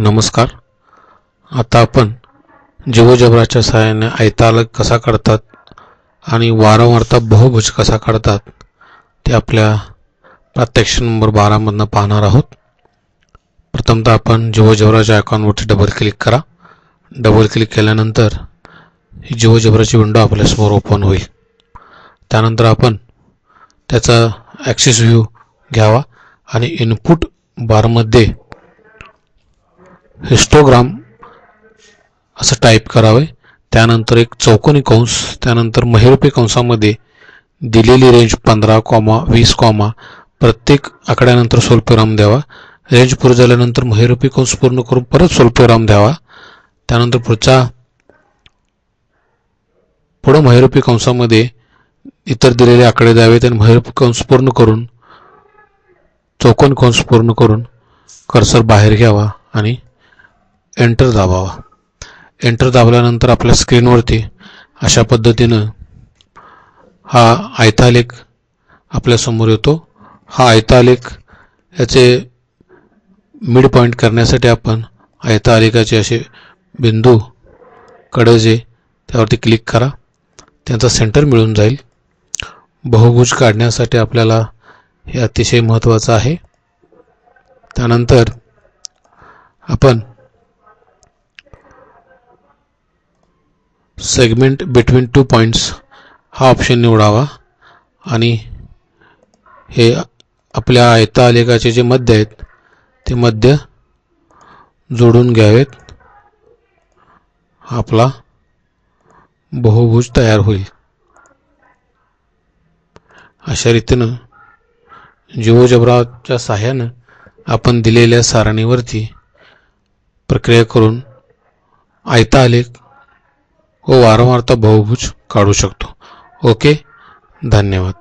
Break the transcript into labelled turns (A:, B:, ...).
A: नमस्कार. आता आपण जीवजबराच्या सहाय्याने आयतालक कसा काढतात आणि वारंवारता बहुभुज कसा काढतात ते आपल्या प्रात्यक्षिक नंबर बारामधनं पाहणार आहोत. प्रथमतः आपण जीवजबराच्या आयकॉनवरती डबल क्लिक करा. डबल क्लिक केल्यानंतर ही जीवजबराची विंडो आपल्यासमोर ओपन होईल. त्यानंतर आपण त्याचा ॲक्सिस व्ह्यू घ्यावा आणि इनपुट बारमध्ये हिस्टोग्राम असं टाईप करावे. त्यानंतर एक चौकोनी कंस त्यानंतर महिरुपी कंसामध्ये दिलेली रेंज पंधरा कॉमा वीस कॉमा प्रत्येक आकड्यानंतर स्वल्पविराम द्यावा. रेंज पूर्ण झाल्यानंतर महिरुपी कंस पूर्ण करून परत स्वल्पविराम द्यावा. त्यानंतर पुढच्या पुढं महिरुपी कंसामध्ये इतर दिलेले आकडे द्यावेत आणि महिरुपी कंस पूर्ण करून चौकोन कंस पूर्ण करून कर्सर बाहेर घ्यावा आणि एंटर दाबावा. एंटर दाबल्यानंतर आपल्या स्क्रीनवरती अशा पद्धतीनं हा आयतालेख आपल्यासमोर येतो. हा आयतालेख याचे मिड पॉईंट करण्यासाठी आपण आयतालेखाचे असे बिंदू कडजे त्यावरती क्लिक करा. त्यांचा सेंटर मिळून जाईल. बहुभुज काढण्यासाठी आपल्याला हे अतिशय महत्त्वाचं आहे. त्यानंतर आपण सेगमेंट बिटवीन टू पॉईंट्स हा ऑप्शन निवडावा. आणि हे आपल्या आयता आलेखाचे जे मध्य आहेत ते मध्य जोडून घ्यावेत. आपला बहुभुज तयार होईल. अशा रीतीनं जीवोजबराच्या साह्यानं आपण दिलेल्या सारणीवरती प्रक्रिया करून आयता आलेख व वारंवारता बहुभुज काढू शकतो. ओके? धन्यवाद.